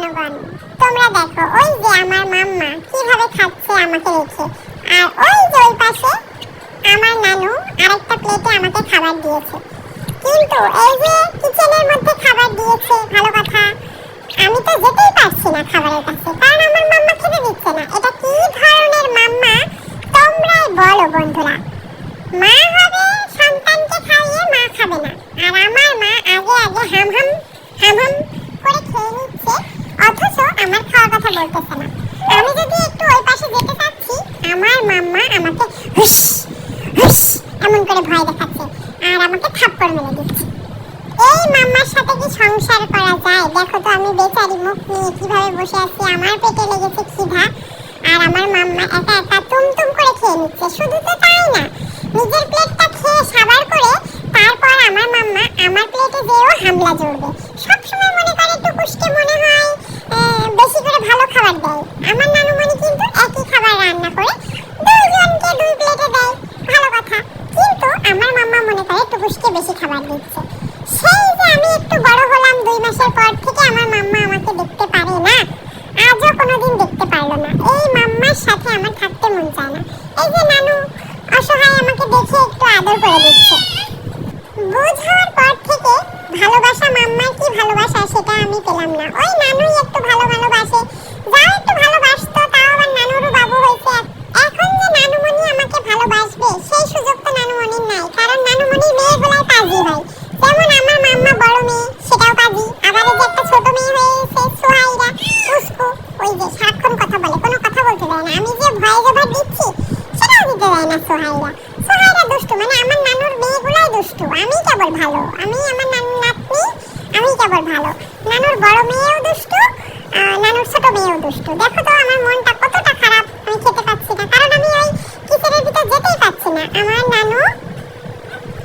জনগণ, তোমরা দেখো ওই যে আমার মাম্মা কীভাবে খাচ্ছে আমাকে রেখে। আর ওই যে ওই পাশে আমার নানু আরেকটা প্লেটে আমাকে খাবার দিয়েছে। কিন্তু এই যে কিচেনের মধ্যে খাবার দিয়েছে, ভালো কথা। আমি তো যেতেই পারছি না খাবারের কাছে, কারণ আমার মাম্মা খেতে দিচ্ছে না। এটা কি ধরনের মাম্মা তোমরাই বলো বন্ধুরা মা হবে সন্তানকে খাইয়ে মা খাবে না আর আমার মা আগে আগে হাম হাম হাম হাম করে খেয়ে নিচ্ছে অথচ আমার খাওয়ার কথা বলতেছে না। আমি যদি একটু ওই পাশে যেতে চাচ্ছি, আমার মাম্মা আমাকে হুস হুস এমন করে ভয় দেখাচ্ছে আর আমাকে থাপ্পড় মেরে দিচ্ছে। এই মাম্মার সাথে কি সংসার করা যায়? দেখো তো, আমি বেচারি, মুখ নিয়ে কীভাবে বসে আছি, আমার পেটে লেগেছে খিদা আর আমার মাম্মা একা একা তুমতুম করে খেয়ে নিচ্ছে। শুধু তো তাই না, নিজের প্লেটটা খেয়ে সাবার করে তারপর আমার মাম্মা আমার প্লেটে যেও হামলা জড়বে। সবসময় মনে করে টুকুসকে মনে হয় আহ, বেশি করে ভালো খাবার দেয় আমার নানুমণি কিন্তু একই খাবার রান্না করে দুজনকে দুই প্লেটে দেয় ভালো কথা কিন্তু আমার মাম্মা মনে করে টুকুসকে বেশি খাবার দিচ্ছে। সেই যে আমি একটু বড় হলাম দুই মাসের পর থেকে আমার মাম্মা আমাকে দেখতে পারে না। আজও কোনোদিন দেখতে পারল না। এই মাম্মার সাথে আমার থাকতে মন চায় না। এই যে নানু, অসহায় আমাকে দেখে একটু আদর করে দিচ্ছে। বুঝ হওয়ার পর থেকে ভালোবাসা মাম্মার কি ভালোবাসা সেটা আমি পেলাম না। ওই নানুই একটু ভালো ভালোবাসে সারাক্ষণ কথা বলে, কোনো কথা বলতে দেয় না। আমি যে ভয়ে জবাব দিচ্ছি, সেটাও দিতে দেয় না সোহাইরা। সোহাইরা দুষ্টু মানে আমার নানুর মেয়েগুলাই দুষ্টু। আমি কেবল ভালো। আমি আমার নানুর নাতনি, আমি কেবল ভালো। নানুর বড় মেয়েও দুষ্টু নানুর ছোট মেয়েও দুষ্টু। দেখো তো আমার মনটা কতটা খারাপ, আমি খেতে পাচ্ছি না। কারণ আমি ওই কিচেনের ভিতর যেতেই পাচ্ছি না। আমার নানু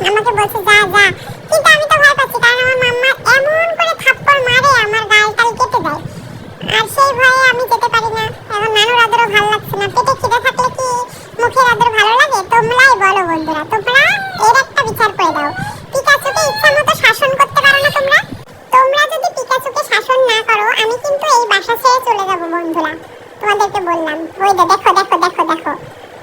আমাকে বলছে, যা যা কিন্তু আমি তো ভয় পাচ্ছি কারণ আমার মাম্মা এমন করে থাপ্পড় মারে আমার গাল টাল কেটে দেয় আর সেই ভয়ে আমি যেতে পারি না এখন নানুর আদরও ভালো লাগছে না পেটে খিদে থাকলে কি মুখের আদর ভালো লাগে তোমরাই বলো বন্ধুরা তোমরা এর একটা বিচার করে দাও পিকাচুকে ইচ্ছা মতো শাসন করতে পারো না তোমরা তোমরা যদি পিকাচুকে শাসন না করো আমি কিন্তু এই বাসা ছেড়ে চলে যাব, বন্ধুরা। তোমাদেরকে বললাম। ওই দেখো দেখো দেখো দেখো।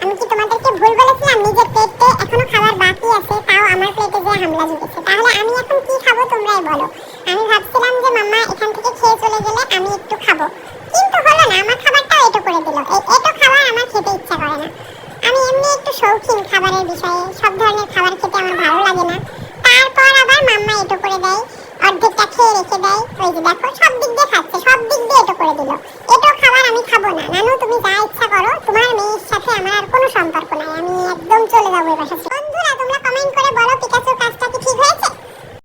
আমি কি তোমাদেরকে ভুল বলেছিলাম নিজের পেটে এখনও খাবার বাকি আছে, তাও আমার পেটে যে হামলা জুটেছে। তাহলে আমি এখন কি খাব তোমরাই বলো। আমি ভাবছিলাম যে মাম্মা এখান থেকে খেয়ে চলে গেলে আমি একটু খাব। কিন্তু হলো না, আমার খাবারটাও এটো করে দিল। এই এটো খাবার আমার খেতে ইচ্ছা করে না। আমি এমনি একটু শৌখিন খাবারের বিষয়ে, সব ধরনের সব দিক দিয়ে খাচ্ছে, সব দিক দিয়ে এটো করে দিল। এটো খাবার আমি খাব না। নানু, তুমি যা ইচ্ছা করো, তোমার মেয়ের সাথে আমার আর কোনো সম্পর্ক নাই। আমি একদম চলে যাব এই বাসা ছেড়ে।